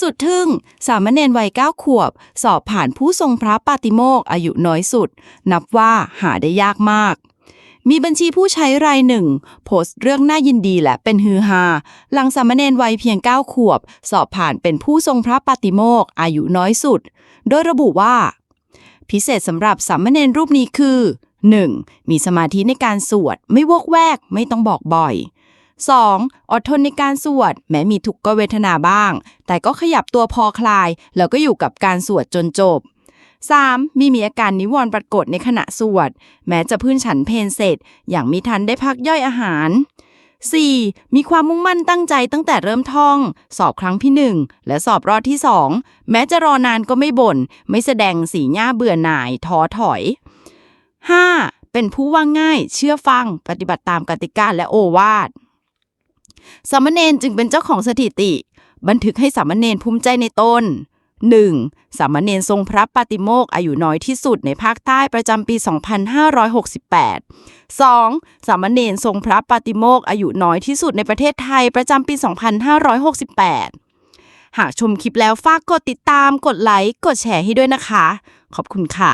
สุดทึ่ง สามเณรวัยเก้าขวบ สอบผ่านผู้ทรงพระปาติโมกอายุน้อยสุด นับว่าหาได้ยากมากมีบัญชีผู้ใช้รายหนึ่ง โพสต์เรื่องน่ายินดีและเป็นฮือฮาหลังสามเณรวัยเพียง 9 ขวบ สอบผ่านเป็นผู้ทรงพระปาติโมกอายุน้อยสุด โดยระบุว่า พิเศษสำหรับสามเณรรูปนี้คือ 1. มีสมาธิในการสวด ไม่วอกแวก ไม่ต้องบอกบ่อย 2. อดทนในการสวด แม้มีทุกขเวทนาบ้าง แต่ก็ขยับตัวพอคลาย แล้วก็อยู่กับการสวดจนจบ 3. มีมีอาการนิวรณ์ปรากฏในขณะสวด แม้จะพื้นฉันเพนเสร็จ อย่างมีทันได้พักย่อยอาหาร 4. มีความมุ่งมั่นตั้งใจตั้งแต่เริ่มท่อง สอบครั้งที่ 1 และสอบรอบที่ 2 แม้จะรอนานก็ไม่บ่น ไม่แสดงสีหน้าเบื่อหน่ายท้อถอย 5. เป็นผู้ว่าง่าย เชื่อฟัง ปฏิบัติตามกติกาและโอวาท สามเณรจึงเป็นเจ้าของสถิติ บันทึกให้สามเณรภูมิใจในตน 1. สามเณรทรงพระปาติโมกขอายุน้อยที่สุดในภาคใต้ประจำปี 2568 2. สามเณรทรงพระปาติโมกขอายุน้อยที่สุดในประเทศไทยประจำปี 2568 หากชมคลิปแล้วฝากกดติดตาม กดไลค์ กดแชร์ให้ด้วยนะคะ ขอบคุณค่ะ